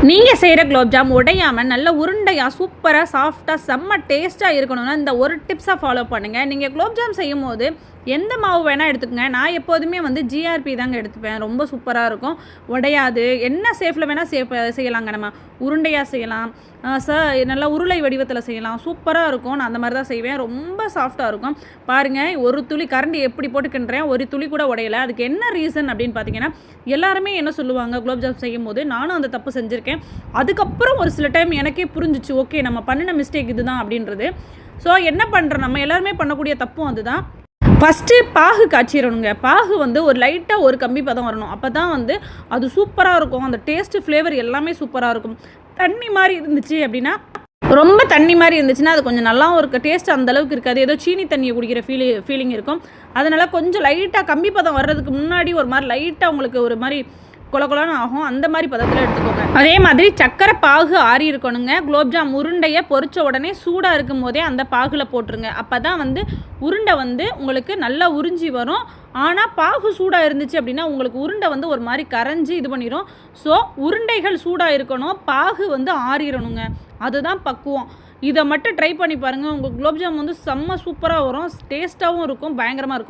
நீங்கள் செய்கிற குலோப்ஜாம் உடையாமல் நல்ல உருண்டையாக சூப்பராக சாஃப்டாக செம்ம டேஸ்ட்டாக இருக்கணும்னா இந்த ஒரு டிப்ஸை ஃபாலோ பண்ணுங்கள் நீங்கள் குலோப்ஜாம் செய்யும் போது எந்த மாவு வேணால் எடுத்துக்கோங்க. நான் எப்போதுமே வந்து ஜிஆர்பி தாங்க எடுத்துப்பேன். ரொம்ப சூப்பராக இருக்கும். உடையாது. என்ன சேஃபில் வேணால் சேஃப் செய்யலாங்க நம்ம. உருண்டையாக செய்யலாம். ச நல்லா உருளை வடிவத்தில் செய்யலாம். சூப்பராக இருக்கும். நான் அந்த மாதிரி தான் செய்வேன். ரொம்ப சாஃப்டாக இருக்கும். பாருங்கள் ஒரு துளி கரண்டி எப்படி போட்டுக்கின்றேன். ஒரு துளி கூட உடையலை. அதுக்கு என்ன ரீசன் அப்படின்னு பார்த்தீங்கன்னா எல்லாருமே என்ன சொல்லுவாங்க குலோப்ஜாம் செய்யும் போது நானும் அந்த தப்பு செஞ்சுருக்கேன். அதுக்கப்புறம் ஒரு சில டைம் எனக்கே புரிஞ்சிச்சு ஓகே நம்ம பண்ணின மிஸ்டேக் இதுதான் அப்படின்றது. ஸோ என்ன பண்ணுறோம் நம்ம எல்லாருமே பண்ணக்கூடிய தப்பும் அதுதான். ஃபஸ்ட்டு பாகு காய்ச்சிடணுங்க பாகு வந்து ஒரு லைட்டாக ஒரு கம்பி பதம் வரணும். அப்போ தான் வந்து அது சூப்பராக இருக்கும். அந்த டேஸ்ட்டு ஃப்ளேவர் எல்லாமே சூப்பராக இருக்கும். தண்ணி மாதிரி இருந்துச்சு அப்படின்னா ரொம்ப தண்ணி மாதிரி இருந்துச்சுன்னா அது கொஞ்சம் நல்லாவும் இருக்கு. டேஸ்ட் அந்தளவுக்கு இருக்காது. ஏதோ சீனி தண்ணியை குடிக்கிற ஃபீலி ஃபீலிங் இருக்கும். அதனால் கொஞ்சம் லைட்டாக கம்பி பதம் வர்றதுக்கு முன்னாடி ஒரு மாதிரி லைட்டாக உங்களுக்கு ஒரு மாதிரி கொல ஆகும். அந்த மாதிரி பதத்தில் எடுத்துக்கோங்க. அதே மாதிரி சக்கரை பாகு ஆறி இருக்கணுங்க. குலோப்ஜாம் உருண்டையை பொறிச்ச உடனே சூடாக இருக்கும் போதே அந்த பாகில் போட்டுருங்க. அப்போ தான் வந்து உருண்டை வந்து உங்களுக்கு நல்லா உறிஞ்சி வரும். ஆனால் பாகு சூடாக இருந்துச்சு அப்படின்னா உங்களுக்கு உருண்டை வந்து ஒரு மாதிரி கரைஞ்சி இது பண்ணிடும் ஸோ உருண்டைகள் சூடாக இருக்கணும். பாகு வந்து ஆறிடணுங்க அதுதான் பக்குவம். இதை மட்டும் ட்ரை பண்ணி பாருங்கள் உங்களுக்கு குலோப்ஜாம் வந்து செம்ம சூப்பராக வரும். டேஸ்ட்டாகவும் இருக்கும். பயங்கரமாக இருக்கும்.